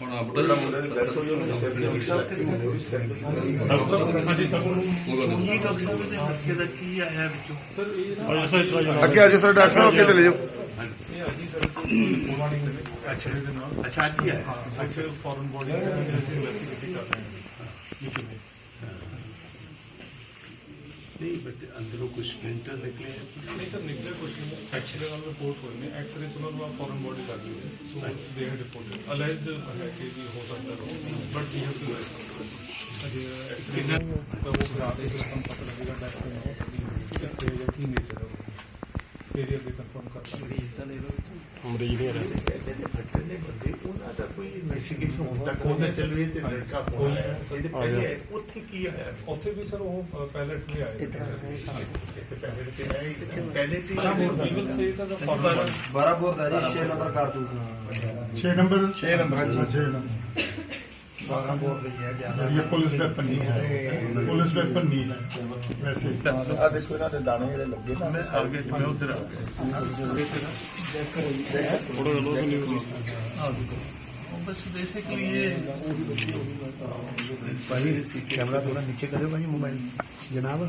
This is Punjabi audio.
ਹੁਣ ਆਪਣਾ ਜਿਹੜਾ ਮੁੰਡੇ ਦੀ ਡੈਥ ਹੋਈ ਉਹਨੂੰ ਸਿਰ ਦੇ ਵਿੱਚ ਕੀ ਡਾਕਟਰ ਸਾਹਿਬ ਦੇ ਬੱਚੇ ਦਾ ਕੀ ਆਇਆ ਵਿੱਚੋਂ ਅੱਗੇ ਆ ਜਾਓ ਸਰ ਡਾਕਟਰ ਸਾਹਿਬ ਅੱਗੇ ਚਲੇ ਜਾਓ। ਅੱਛਾ ਅੱਛਾ ਹੀ ਆਇਆ। ਅੱਛਾ ਫੋਰਨ ਬੋਡੀ ਇਨਵੈਸਟੀਗੇਟ ਕਰ ਰਹੇ हैं ਅੰਦਰੋਂ ਕੁਝ ਸਪਲਿੰਟਰ ਨਿਕਲੇ ਨਹੀਂ ਸਰ ਨਿਕਲਿਆ ਕੁਝ ਨਹੀਂ। ਐਕਚੁਅਲੀ ਨਾਲ ਰਿਪੋਰਟ ਹੋਈ ਨੇ। ਐਕਸਰੇ ਤੋਂ ਉਹਨਾਂ ਨੂੰ ਫੋਰਨ ਬੋਡੀ ਕਰ ਦਿੱਤੀ ਸੋ ਦੇ ਹੈਡ ਰਿਪੋਰਟਡ ਅਲੈਜਡ ਹੈ ਕਿ ਵੀ ਹੋ ਸਕਦਾ ਹੈ ਬਟ ਵੀ ਹੈਵ ਟੂ ਅਜੇ ਕਿੰਨਾ ਤਾਂ ਉਹ ਦੇ ਜਦੋਂ ਤੁਹਾਨੂੰ ਪਤਾ ਲੱਗੇਗਾ ਡਾਕਟਰ ਨੂੰ ਤੇ ਜਾਂ ਕੀ ਨੇਚਰ ਹੈ ਏਰੀਆ ਦੇ ਕਨਫਰਮ ਕਰ ਸਕਦੇ ਮਰੀਜ਼ ਨਹੀਂ ਰਹੇ ਉਹਨਾਂ ਦਾ ਕੋਈ ਇਨਵੈਸਟੀਗੇਸ਼ਨ ਹੁਣ ਤੱਕ ਉਹਨਾਂ ਚੱਲ ਰਹੀ ਤੇ ਲੜਕਾ ਕੋਲ ਆਇਆ? ਇਹਦੇ ਪਹਿਲੇ ਉੱਥੇ ਕੀ ਆਇਆ? ਉੱਥੇ ਵੀ ਉਹ ਪੈਲਟ ਵੀ ਆਏ। ਪੈਲਟ ਹੀ ਬਾਰਾਪੁਰ ਦਾ है पुलिस वेपन नहीं है वैसे ਆ ਦੇਖੋ ਇਹਨਾਂ ਦੇ ਦਾਣੇ ਜਿਹੜੇ ਲੱਗੇ ਨਾ ਮੈਂ ਆ ਗਿਆ ਜੀ, ਮੈਂ ਉਧਰ ਆ ਗਿਆ बस बेसिकली ये ਭਾਈ ਕੈਮਰਾ ਥੋੜਾ ਨੀਚੇ ਕਰਿਓ ਭਾਈ ਮੋਬਾਈਲ ਜਨਾਬ